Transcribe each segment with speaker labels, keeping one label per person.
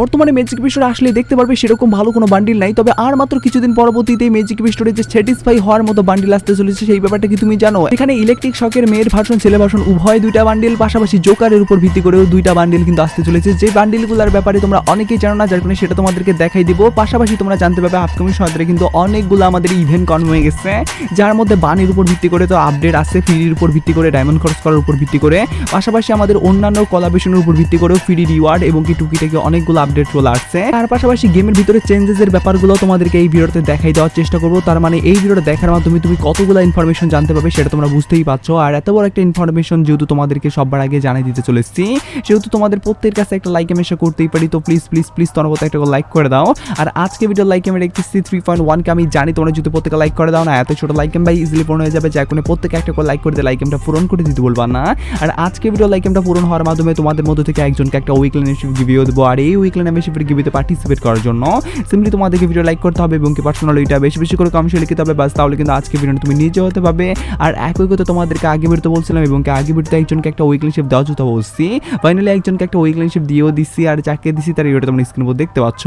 Speaker 1: বর্তমানে ম্যাজিক বিস্টোরে আসলে দেখতে পারবে সেরকম ভালো কোনো বান্ডিল নাই। তবে আর মাত্র কিছুদিন পরবর্তীতে ম্যাজিক বিস্টোরে যে স্যাটিসফাই হওয়ার মতো বান্ডিল আসতে চলেছে, সেই ব্যাপারটা কি তুমি জানো? এখানে ইলেকট্রিক শকের মেয়ের ভার্সন ছেলে ভার্সন উভয় দুইটা বান্ডিল পাশাপাশি জোকারের উপর ভিত্তি করেও দুইটা বান্ডিল কিন্তু আসতে চলেছে। যে বান্ডিলগুলোর ব্যাপারে তোমরা অনেকেই জানো না, যার কারণে সেটা তোমাদেরকে দেখাই দিব। পাশাপাশি তোমরা জানতে পারবে আপকামিং সময় কিন্তু অনেকগুলো আমাদের ইভেন্ট কনফার্ম হয়ে গেছে। যার মধ্যে বানির উপর ভিত্তি করে তো আপডেট আছে ফ্রির উপর ভিত্তি করে ডায়মন্ড খরচ করার উপর ভিত্তি করে। পাশাপাশি আমাদের অন্যান্য কলাবেশনের উপর ভিত্তি করেও ফ্রি রিওয়ার্ড এবং কি টুকি থেকে অনেকগুলো আপডেট চলে আসছে। তার পাশাপাশি গেমের ভিতরে চেঞ্জেসের ব্যাপারগুলো তোমাদেরকে এই ভিডিওতে দেখাই দেওয়ার চেষ্টা করব। তার মানে এই ভিডিওটা দেখার মাধ্যমে তুমি কতগুলো ইনফরমেশন জানতে পারবে সেটা তোমরা বুঝতেই পারছ। আর এত বড় একটা ইনফরমেশন যেহেতু তোমাদেরকে সবার আগে জানিয়ে দিতে চলেছি, সেহেতু তোমাদের প্রত্যেকের কাছে একটা লাইক আমি করতেই পারি। তো প্লিজ প্লিজ প্লিজ তোমার মতো একটা লাইক করে দাও। আর আজকে ভিডিও লাইক আমি দেখতেছি থ্রি পয়েন্ট ওয়ানকে আমি জানি তোমরা যদি প্রত্যেকে লাইক করে দাও না, এত ছোট লাইক ভাই ইজিলি পূরণ হয়ে যাবে। যার কোনো প্রত্যেকে একটা করে লাইক করে দিয়ে লাইক এমটা পূরণ করে দিতে বলবা না। আর আজকে ভিডিও লাইক এমটা পূরণ হওয়ার মাধ্যমে তোমাদের মধ্যে থেকে একজনকে একটা উইকলি মেম্বারশিপ গিভিও দেবো। আর এই উইকলি মেম্বারশিপের গিভিতে পার্টিসিপেট করার জন্য। সিম্পলি তোমাদেরকে ভিডিও লাইক করতে হবে এবং কি পার্সোনাল ওইটা বেশি বেশি করে কমেন্টে লিখতে হবে বাস তাহলে কিন্তু আজকে ভিডিও তুমি নিজে হতে পারবে। আর একই কথা তোমাদেরকে আগে ভিডিওতে বলছিলাম এবং কি আগে ভিডিওতে একজনকে একটা উইকলি শিপ দেওয়া যেতে বলছি। ফাইনালি একজনকে একটা উইকলি শিপ দিয়েও দিচ্ছি আর যাকে দিচ্ছি তার ভিডিওটা তোমরা স্ক্রিন দেখতে পাচ্ছ।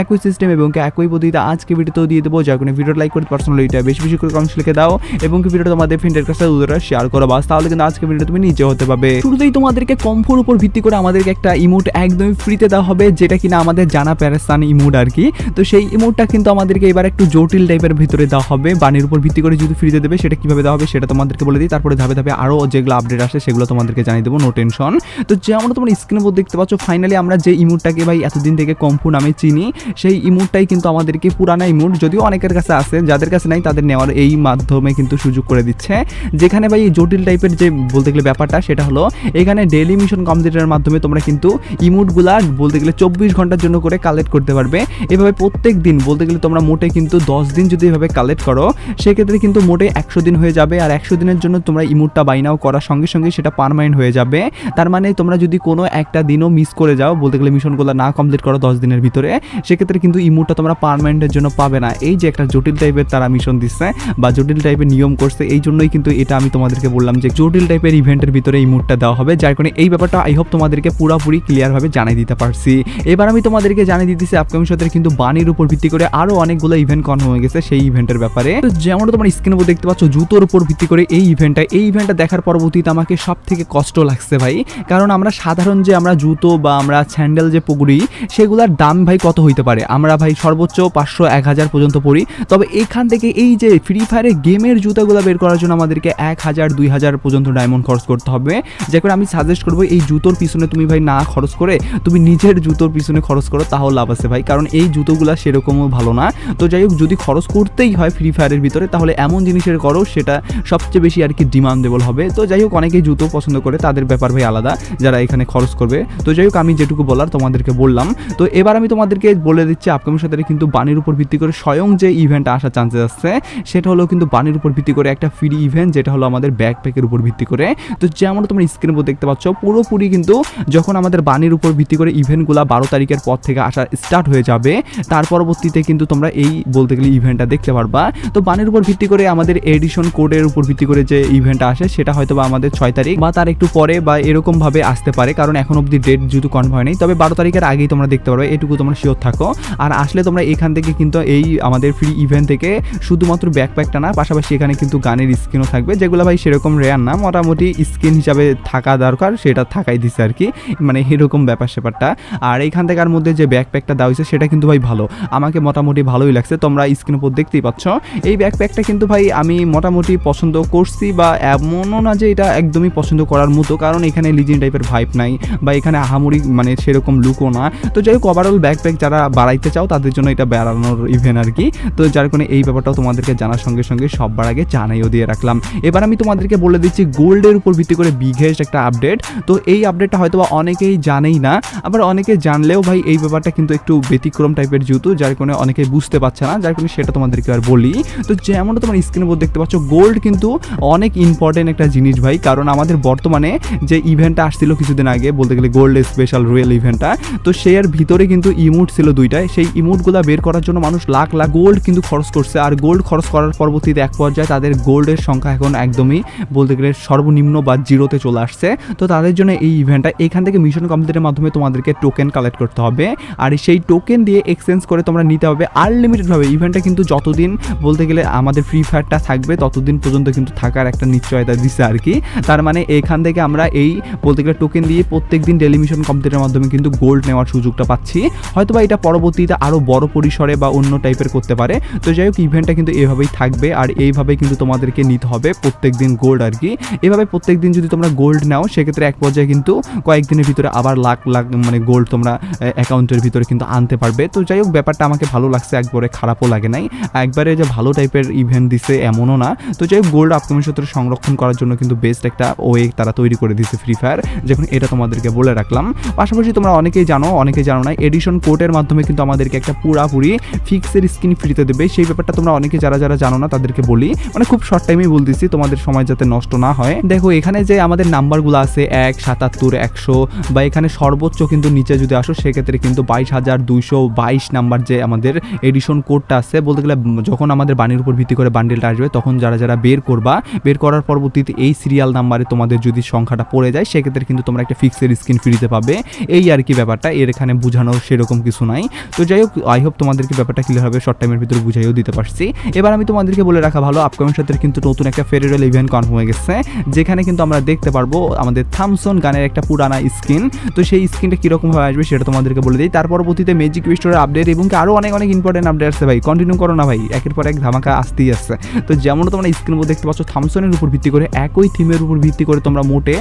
Speaker 1: একই সিস্টেম এবং কি একই পদ্ধতিতে আজকে ভিডিওতেও দিয়ে দেবো, যার কোনো ভিডিও লাইক করে পার্সোনাল ওইটা বেশি বেশি করে কমেন্টস লিখে দাও এবং কি ভিডিওটা তোমাদের ফ্রেন্ডের কাছে উদারা শেয়ার করো বাস তাহলে কিন্তু আজকে ভিডিও তুমি নিজে হতে পারবে। শুরুতেই তোমাদেরকে কমফোর উপর ভিত্তি করে আমাদেরকে একটা ইমোট একদমই ফ্রিতে দেওয়া হবে, যেটা কিনা আমাদের জানা প্যারাস্তান ইমোট আর কি। তো সেই ইমোটটা কিন্তু আমাদেরকে এবার একটু জটিল টাইপের ভিতরে দেওয়া হবে। বাণীর উপর ভিত্তি করে যদি ফ্রিতে দেবে, সেটা কীভাবে দেওয়া হবে সেটা তোমাদেরকে বলে দিই। তারপরে ধাপে ধাপে আরও যেগুলো আপডেট আসে, সেগুলো তোমাদেরকে জানিয়ে দেবো। নো টেনশন তো যেমন তোমরা স্ক্রিনের উপর দেখতে পাচ্ছ ফাইনালি আমরা যে ইমোটটাকে ভাই এতদিন থেকে কম্পু নামে চিনি, সেই ইমোটটাই কিন্তু আমাদেরকে পুরানা ইমোট যদিও অনেকের কাছে আছে, যাদের কাছে নাই তাদের নেওয়ার এই মাধ্যমে কিন্তু সুযোগ করে দিচ্ছে। যেখানে ভাই জটিল টাইপের যে বলতে গেলে ব্যাপারটা, সেটা হলো এখানে ডেলি মিশন কমপ্লিটের মাধ্যমে তোমরা কিন্তু ইমোটগুলা বলতে গেলে চব্বিশ ঘণ্টার জন্য করে কালেক্ট করতে পারবে। এভাবে প্রত্যেক দিন বলতে গেলে তোমরা মোটে কিন্তু দশ দিন যদি এভাবে কালেক্ট করো, সেক্ষেত্রে কিন্তু মোটে একশো দিন হয়ে যাবে। আর একশো দিনের জন্য তোমরা ইমোটটা বাইনাও করার সঙ্গে সঙ্গে সেটা পারমানেন্ট হয়ে যাবে। তার মানে তোমরা যদি কোনো একটা দিনও মিস করে যাও, বলতে গেলে মিশনগুলো না কমপ্লিট করো দশ দিনের ভিতরে, সেক্ষেত্রে কিন্তু ইমোটটা তোমরা পারমানেন্টের জন্য পাবে না। এই যে একটা জটিল টাইপের তারা মিশন দিচ্ছে বা জটিল টাইপের নিয়ম করছে, এই জন্যই কিন্তু এটা আমি তোমাদেরকে বললাম যে জটিল টাইপের ইভেন্টের ভিতরে ইমুটটা দেওয়া হবে, যার কারণে এই ব্যাপারটা আই হোপ তোমাদেরকে পুরোপুরি ক্লিয়ারভাবে জানিয়ে দিতে পারছি। এবার আমি তোমাদেরকে জানিয়ে দিতেছি আপকামিং সাথে কিন্তু বাণীর উপর ভিত্তি করে আরও অনেকগুলো ইভেন্ট কনফার্ম হয়ে গেছে সেই ইভেন্টের ব্যাপারে। তো যেমন তোমার স্ক্রিনের উপর দেখতে পাচ্ছ, জুতোর উপর ভিত্তি করে এই ইভেন্টটা এই ইভেন্টটা দেখার পরবর্তীতে আমাকে সব থেকে কষ্ট লাগছে ভাই। কারণ আমরা সাধারণ যে আমরা জুতো বা আমরা স্যান্ডেল যে পরি সেগুলোর দাম ভাই কত হইতে পারে? আমরা ভাই সর্বোচ্চ পাঁচশো, এক হাজার পর্যন্ত পড়ি। তবে এখান থেকে এই যে ফ্রি ফায়ারের গেমের জুতোগুলো বের করার জন্য আমাদেরকে এক হাজার, দুই হাজার পর্যন্ত ডায়মন্ড খরচ করতে হবে। যে করে আমি সাজেস্ট করব, এই জুতোর পিছনে তুমি ভাই না খরচ করে, তুমি নিজের জুতোর পিছনে খরচ করো তাহলে লাভ আছে ভাই। কারণ এই জুতোগুলো সেরকমও ভালো না। তো যাই হোক, যদি খরচ করতেই হয় ফ্রি ফায়ারের ভিতরে, তাহলে এমন জিনিসের করো, সেটা সবচেয়ে বেশি আর কি ডিমান্ডেবল হবে। তো যাই হোক, অনেকেই জুতো পছন্দ করে, তাদের ব্যাপার ভাই আলাদা, যারা এখানে খরচ করবে। তো যাই হোক, আমি যেটুকু বলার তোমাদেরকে বললাম। তো এবার আমি তোমাদেরকে বলে দিচ্ছি আপকামিং সাথে কিন্তু বাণীর উপর ভিত্তি করে স্বয়ং যে ইভেন্ট আসার চান্সেস আছে, সেটা হলো কিন্তু বাণীর উপর ভিত্তি করে একটা ফ্রি ইভেন্ট যেটা হলো আমাদের ব্যাকপ্যাকের উপর ভিত্তি করে। তো যেমন তোমরা স্ক্রিনের উপর দেখতে পাচ্ছ, পুরোপুরি কিন্তু যখন আমাদের বাণীর উপর ভিত্তি করে ইভেন্টগুলো বারো তারিখের পর থেকে আসা স্টার্ট হয়ে যাবে। তার পরবর্তীতে কিন্তু তোমরা এই বলতে গেলে ইভেন্টটা দেখতে পারবা। তো বাণীর উপর ভিত্তি করে আমাদের এডিশন কোডের উপর ভিত্তি করে যে ইভেন্টটা আসে, সেটা হয়তো বা আমাদের ছয় তারিখ বা তার একটু পরে বা এরকম ভাবে আসতে পারে, কারণ এখন অবধি ডেট যেহেতু কনফার্ম হয়নি। তবে বারো তারিখের আগেই তোমরা দেখতে পারবে, এটুকু তোমরা শিওর থাকো। আর আসলে তোমরা এখান থেকে কিন্তু এই আমাদের ফ্রি ইভেন্ট থেকে শুধুমাত্র ব্যাকপ্যাকটা না, পাশাপাশি এখানে কিন্তু গানের স্ক্রিনও থাকবে। যেগুলো ভাই সেরকম রেয়ার না, মোটামুটি স্ক্রিন হিসাবে থাকা দরকার, সেটা থাকাই দিছে আর কি। মানে এরকম ব্যাপার স্যাপারটা আর এইখান থেকার মধ্যে যে ব্যাকপ্যাকটা দেওয়া হয়েছে, সেটা কিন্তু ভাই ভালো। আমাকে মোটামুটি ভালোই লাগছে। তোমরা স্ক্রিন উপর দেখতেই পাচ্ছ। এই ব্যাকপ্যাকটা কিন্তু ভাই আমি মোটামুটি পছন্দ করছি বা এমনও না যে এটা একদমই পছন্দ করার মতো, কারণ এখানে লিজিন টাইপের ভাইপ নাই বা এখানে আহামরি মানে সেরকম লুকও না। তো যাই হোক ওভারঅল ব্যাকপ্যাক যারা বাড়াইতে চাও, তাদের জন্য এটা বেড়ানোর ইভেন্ট আর কি। তো যার কারণে এই ব্যাপারটাও তোমাদেরকে জানার সঙ্গে সঙ্গে সবার আগে জানাইও দিয়ে রাখলাম। এবার আমি তোমাদেরকে বলে দিচ্ছি গোল্ডের উপর ভিত্তি করে বিঘেস্ট একটা আপডেট তো এই আপডেটটা হয়তো বা অনেকেই জানেই না, আবার অনেকে জানলেও ভাই এই ব্যাপারটা কিন্তু একটু ব্যতিক্রম টাইপের জুতো, যার কারণে অনেকে বুঝতে পারছে না, যার কারণে সেটা তোমাদেরকে আর বলি। তো যেমন তোমার স্ক্রিনের উপর দেখতে পাচ্ছ গোল্ড কিন্তু অনেক ইম্পর্টেন্ট একটা জিনিস ভাই, কারণ আমাদের বর্তমানে যে ইভেন্টটা আসছিল কিছুদিন আগে, বলতে গেলে গোল্ড স্পেশাল রয়্যাল ইভেন্টটা তো সের ভিতরে কিন্তু ইমোট ছিল দুইটাই সেই ইমোটগুলো বের করার জন্য মানুষ লাখ লাখ গোল্ড কিন্তু খরচ করছে, আর গোল্ড খরচ করার পরবর্তীতে এক পর্যায়ে তাদের গোল্ডের সংখ্যা এখন একদমই বলতে গেলে সর্বনিম্ন বা জিরোতে চলে আসছে। তো তাদের জন্য এই ইভেন্টটা এখান থেকে মিশন কমপ্লিটের মাধ্যমে তোমাদেরকে টোকেন কালেক্ট করতে হবে। আর সেই টোকেন দিয়ে এক্সচেঞ্জ করে তোমরা নিতে হবে আনলিমিটেডভাবে ইভেন্টটা কিন্তু যতদিন বলতে গেলে আমাদের ফ্রি ফায়ারটা থাকবে, ততদিন পর্যন্ত কিন্তু থাকার একটা নিশ্চয়তা দিচ্ছে আর কি। তার মানে এখান থেকে আমরা এই বলতে গেলে টোকেন দিয়ে প্রত্যেক দিন ডেলিমিশন কমপ্লিটের মাধ্যমে কিন্তু গোল্ড নেওয়ার সুযোগটা পাচ্ছি। হয়তো বা এটা পরবর্তীতে আরও বড় পরিসরে বা অন্য টাইপের করতে পারে। তো যাই হোক ইভেন্টটা কিন্তু এভাবেই থাকবে আর এইভাবেই কিন্তু তোমাদেরকে নিতে হবে প্রত্যেক দিন গোল্ড আর কি। এভাবে প্রত্যেক দিন যদি তোমরা গোল্ড নাও, সেক্ষেত্রে এক পর্যায়ে কিন্তু কয়েকদিনের ভিতরে আবার লাখ লাখ মানে গোল্ড তোমরা অ্যাকাউন্টের ভিতরে কিন্তু আনতে পারবে। তো যাই হোক ব্যাপারটা আমাকে ভালো লাগছে, একবারে খারাপও লাগে নাই। একবারে যে ভালো টাইপের ইভেন্ট দিছে, এমনও না। তো যাই হোক গোল্ড আপকামিং সূত্রে সংরক্ষণ করার জন্য কিন্তু বেস্ট একটা ওয়ে তারা তৈরি করে দিয়েছে ফ্রি ফায়ার যখন এটা তোমাদেরকে বলে রাখলাম। পাশাপাশি তোমরা অনেকেই জানো অনেকেই জানো না এডিশন কোডের মাধ্যমে কিন্তু আমাদেরকে একটা পুরাপুরি ফিক্সের স্কিন ফ্রিতে দেবে। সেই ব্যাপারটা তোমরা অনেকে যারা যারা জানো না, তাদেরকে বলি। মানে খুব শর্ট টাইমেই বলতেছি তোমাদের সময় যাতে নষ্ট না হয়। দেখো, এখানে যে আমাদের নাম্বারগুলো আছে, এক, সাতাত্তর, একশো, বা এখানে সর্বোচ্চ কিন্তু নিচে যদি আসো, সেক্ষেত্রে কিন্তু বাইশ হাজার দুইশো বাইশ নাম্বার যে আমাদের এডিশন কোডটা আছে, বলতে গেলে যখন আমাদের বাণীর উপর ভিত্তি করে বান্ডেলটা আসবে, তখন যারা যারা বের করবা, বের করার পরবর্তীতে এই সিরিয়াল নাম্বারে তোমাদের যদি সংখ্যাটা পড়ে যায়, সেক্ষেত্রে কিন্তু তোমরা একটা ফিক্সের স্ক্রিন ফ্রিতে পাবে। এই আর কি ব্যাপারটা, এর এখানে বোঝানোর সেরকম কিছু নাই। তো যাই হোক আই হোপ তোমাদেরকে ব্যাপারটা ক্লিয়ার হবে শর্ট টাইমের ভিতরে বুঝাইও দিতে পারছি। এবার আমি তোমাদেরকে বলে রাখা ভালো আপকামিং সাথে কিন্তু নতুন একটা ফেডারেল ইভেন্ট কনফার্ম হয়ে গেছে, যেখানে কিন্তু আমরা দেখতে পারব আমাদের থামসন গানের একটা পুরানা স্কিন তো সেই স্ক্রিনটা স্কিনটা কীরকমভাবে আসবে সেটা তোমাদেরকে বলে দিই। তার পরবর্তীতে ম্যাজিক স্টোরের আপডেট এবং আরও অনেক অনেক ইম্পর্টেন্ট আপডেট আছে ভাই। কন্টিনিউ করো না ভাই। একের পর এক ধামাকা আসতেই আসছে। তো যেমন তোমরা স্ক্রিনের মধ্যে দেখতে পাচ্ছ থামসনের উপর ভিত্তি করে, একই থিমের উপর ভিত্তি করে তোমরা মোটে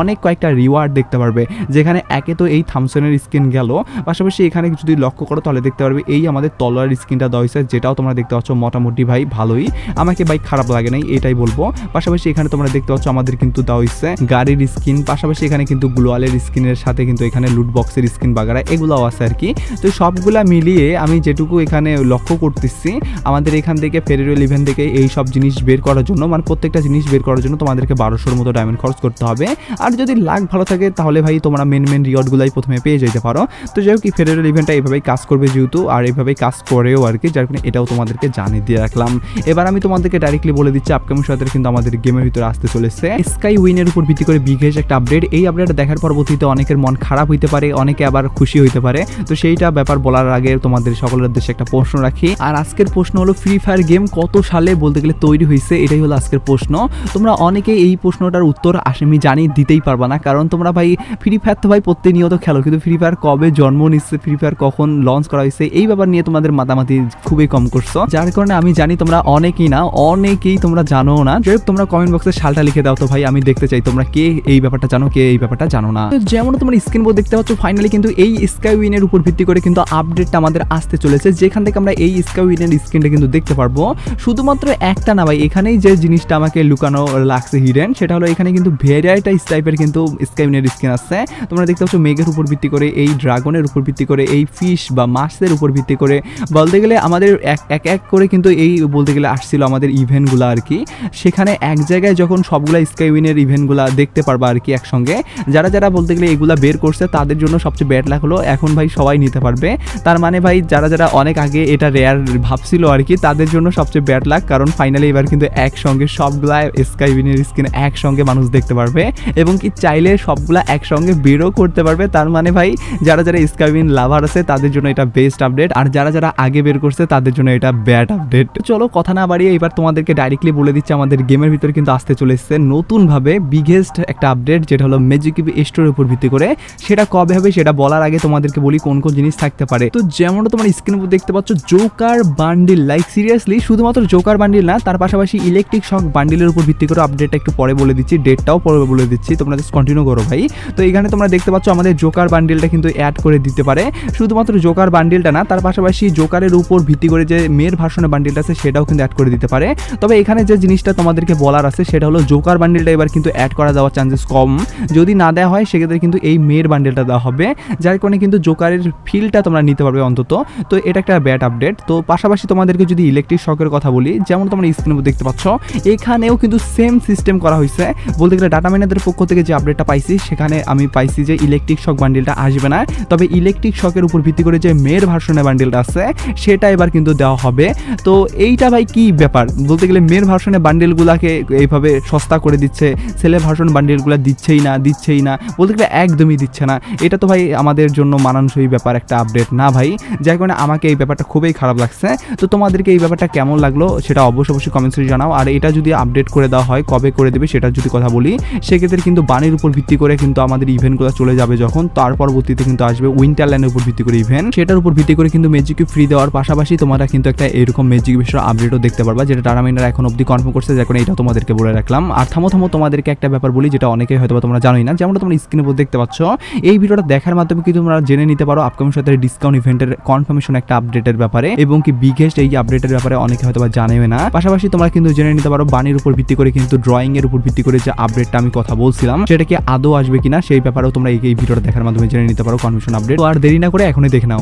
Speaker 1: অনেক কয়েকটা রিওয়ার্ড দেখতে পারবে। যেখানে একে তো এই থামসনের স্কিন গেল। পাশাপাশি এখানে যদি লক্ষ্য করো, তাহলে দেখতে পারবে এই আমাদের তলোয়ার স্কিনটা দেওয়া যেটাও তোমরা দেখতে পাচ্ছ মোটামুটি ভাই ভালোই। আমাকে ভাই খারাপ লাগে নাই, এটাই বলব। পাশাপাশি এখানে তোমরা দেখতে পাচ্ছ আমাদের কিন্তু দেওয়া গাড়ির স্কিন পাশাপাশি এখানে কিন্তু গ্লোয়ালের স্কিনের সাথে কিন্তু এখানে লুট বক্সের স্কিন বাগারা এগুলোও আছে আর কি। তো সবগুলা মিলিয়ে আমি যেটুকু এখানে লক্ষ্য করতেছি, আমাদের এখান থেকে ফেডারেল ইভেন্ট থেকে এই সব জিনিস বের করার জন্য মানে প্রত্যেকটা জিনিস বের করার জন্য তোমাদেরকে বারোশোর মতো ডায়মন্ড খরচ করতে হবে। আর যদি লাখ ভালো থাকে, তাহলে ভাই তোমরা মেন মেন রিওয়ার্ডগুলাই প্রথমে পেয়ে যেতে পারো। তো যাই হোক, এই ফেডারেল ইভেন্টটা এইভাবেই কাজ করবে যেহেতু, আর এইভাবেই কাজ করেও আর কি, যার কারণে এটাও তোমাদেরকে জানিয়ে দিয়ে রাখলাম। এবার আমি তোমাদেরকে ডাইরেক্টলি বলে দিচ্ছি আপকামিং সাথে কিন্তু আমাদের গেমের ভিতরে আসতে চলেছে। স্কাই উইনের উপর ভিত্তি করে বিঘেস একটা আপডেট এই আপডেট দেখার পরবর্তীতে অনেকের মন খারাপ হইতে পারে, অনেকে আবার খুশি হইতে পারে। তো সেইটা ব্যাপার বলার আগে তোমাদের সকলের উদ্দেশ্যে একটা প্রশ্ন রাখি। আর আজকের প্রশ্ন হলো ফ্রি ফায়ার গেম কত সালে বলতে গেলে তৈরি হয়েছে? এটাই হলো আজকের প্রশ্ন। তোমরা অনেকে এই প্রশ্নটার উত্তর আমি জানি, দিতেই পারবা না। কারণ তোমরা ভাই ফ্রি ফায়ার তো ভাই প্রতিনিয়ত খেলো। কিন্তু ফ্রি ফায়ার কবে জন্ম নিচ্ছে ফ্রি ফায়ার কখন লঞ্চ করা হয়েছে, এই ব্যাপার নিয়ে তোমাদের মাতামাতি খুবই কম করছ। যার কারণে আমি জানি তোমরা অনেকেই না, অনেকেই তোমরা জানো না। যাই তোমরা কমেন্ট বক্সে সালটা লিখে দাও তো ভাই, আমি দেখতে চাই তোমরা কে এই ব্যাপারটা জানো, কে এই ব্যাপারটা জানো না। যেমন তোমরা স্ক্রিন বোর্ড দেখতে পাচ্ছ ফাইনালি কিন্তু এই স্কাই উইনের উপর ভিত্তি করে কিন্তু আপডেটটা আমাদের আসতে চলেছে। যেখান থেকে আমরা এই স্কাই উইনের স্ক্রিনটা কিন্তু দেখতে পারব। শুধুমাত্র একটা না ভাই, এখানেই যে জিনিসটা আমাকে লুকানো লাগছে হিডেন সেটা হলো এখানে কিন্তু ভেরাইটাইজ টাইপের কিন্তু স্কাই উইনের স্কিন আছে। তোমরা দেখতে পাচ্ছ মেঘের উপর ভিত্তি করে, এই ড্রাগনের উপর ভিত্তি করে, এই ফিশ বা মাছের উপর ভিত্তি করে। বলতে গেলে আমাদের এক এক এক করে কিন্তু এই বলতে গেলে আসছিল আমাদের ইভেন্টগুলো আর কি। সেখানে এক জায়গায় যখন সবগুলা স্কাই উইনের ইভেন্টগুলো দেখতে পারবা আর কি একসঙ্গে। যারা যারা বলতে গেলে এগুলা বের করছে, তাদের জন্য সবচেয়ে ব্যাড লাগ হলো, এখন ভাই সবাই নিতে পারবে। তার মানে ভাই, যারা যারা অনেক আগে এটা রেয়ার ভাবছিল আর কি, তাদের জন্য সবচেয়ে ব্যাড লাগ কারণ ফাইনালি এবার কিন্তু একসঙ্গে সবগুলা স্কাই উইনের স্কিন একসঙ্গে মানুষ দেখতে পারবে এবং কি চাইলে সবগুলা একসঙ্গে বেরও করতে পারবে। তার মানে ভাই, যারা যারা স্কাই উইন লাভার আছে, তাদের জন্য এটা বেস্ট আপডেট আর যারা যারা আগে বের করছে, তাদের জন্য এটা ব্যাড আপডেট চলো, কথা না বাড়িয়ে এবার তোমাদেরকে ডাইরেক্টলি বলে দিচ্ছে, আমাদের গেমের ভিতরে কিন্তু আসতে চলে এসেছে নতুনভাবে বিগেস্ট একটা আপডেট যেটা হলো ম্যাজিক স্টোরের উপর ভিত্তি করে। সেটা কবে হবে সেটা বলার আগে তোমাদেরকে বলি কোন কোন জিনিস থাকতে পারে। তো যেমনটা তোমার স্ক্রিনের উপর দেখতে পাচ্ছ জোকার বান্ডিল লাইক সিরিয়াসলি শুধুমাত্র জোকার বান্ডিল না, তার পাশাপাশি ইলেকট্রিক শক বান্ডিলের উপর ভিত্তি করে আপডেটটা একটু পরে বলে দিচ্ছি ডেটটাও পরে বলে দিচ্ছি, তোমরা জাস্ট কন্টিনিউ করো ভাই। তো এখানে তোমরা দেখতে পাচ্ছ আমাদের জোকার বান্ডিলটা কিন্তু অ্যাড করে দিতে পারে। শুধুমাত্র জোকার বান্ডিলটা না, তার পাশাপাশি জোকারের উপর ভিত্তি করে যে মেয়ের ভার্সনের বান্ডিলটা আছে, সেটাও কিন্তু অ্যাড করে দিতে পারে। তবে এখানে যে জিনিসটা তোমাদেরকে বলার আছে, সেটা হলো জোকার বান্ডিলটা এবার কিন্তু অ্যাড করা যাওয়ার চান্সেস কম। যদি না দেওয়া হয়, সেক্ষেত্রে কিন্তু এই মেয়ের বান্ডিলটা দেওয়া হবে। যার কারণে কিন্তু জোকারের ফিলটা তোমরা নিতে পারবে অন্তত। তো এটা একটা ব্যাড আপডেট তো পাশাপাশি তোমাদেরকে যদি ইলেকট্রিক শকের কথা বলি, যেমন তোমরা স্ক্রিনে দেখতে পাচ্ছ, এখানেও কিন্তু সেম সিস্টেম করা হয়েছে। বলতে গেলে ডাটা মাইনারদের পক্ষ থেকে যে আপডেটটা পাইছি, সেখানে আমি পাইছি যে ইলেকট্রিক শক বান্ডিলটা আসবে না। তবে ইলেকট্রিক শকের উপর ভিত্তি করে যে মেয়ের ভার্সনের বান্ডিলটা আছে, সেটা এবার কিন্তু দেওয়া হবে। তো এইটা ভাই কি ব্যাপার? বলতে গেলে মেয়ের ভার্সনের বান্ডিলগুলোকে এইভাবে সস্তা করে দিচ্ছে, ছেলে ভার্সন বান্ডিলগুলো দিচ্ছেই না দিচ্ছেই না, বলতে গেলে একদমই দিচ্ছে না। এটা তো ভাই ভাই আমাদের জন্য মানানসই ব্যাপার একটা আপডেট না ভাই, যার কারণে আমাকে এই ব্যাপারটা খুবই খারাপ লাগছে। তো তোমাদেরকে এই ব্যাপারটা কেমন লাগল সেটা অবশ্যই অবশ্যই কমেন্টসে জানাও। আর এটা যদি আপডেট করে দেওয়া হয়, কবে করে দেবে সেটা যদি কথা বলি, সেক্ষেত্রে কিন্তু বাণীর উপর ভিত্তি করে কিন্তু আমাদের ইভেন্টগুলো চলে যাবে যখন। তার পরবর্তীতে কিন্তু আসবে উইন্টারল্যান্ডের উপর ভিত্তি করে ইভেন্ট সেটার উপর ভিত্তি করে কিন্তু ম্যাজিকে ফ্রি দেওয়ার পাশাপাশি তোমরা কিন্তু একটা এরকম ম্যাজিক বিষয়ের আপডেটও দেখতে পারবা, যেটা টার্মিনার এখন অবধি কনফার্ম করছে। যার কারণে এটা তোমাদেরকে বলে রাখলাম। আর থামো থামো তোমাদেরকে একটা ব্যাপার বলি, যেটা অনেকেই হয়তো তোমরা জানোই না। যেমন তোমরা স্ক্রিনের উপর দেখতে পাচ্ছ, এই ভিডিওটা দেখার মাধ্যমে কি তোমরা জেনে নিতে পারো আপকামিং সপ্তাহে ডিসকাউন্ট ইভেন্টের কনফার্মেশন একটা আপডেটের ব্যাপারে এবং কি বিগেস্ট এই আপডেটের ব্যাপারে অনেকে হয়তো বা জানেও না। পাশাপাশি তোমরা কিন্তু জেনে নিতে পারো বাণীর উপর ভিত্তি করে কিন্তু ড্রয়িং এর উপর ভিত্তি করে যে আপডেটটা আমি কথা বলছিলাম, সেটা কি আদৌ আসবে কিনা সেই ব্যাপারেও তোমরা এই ভিডিওটা দেখার মাধ্যমে জেনে নিতে পারো কনফার্মেশন আপডেট আর দেরি না করে এখনই দেখে নাও।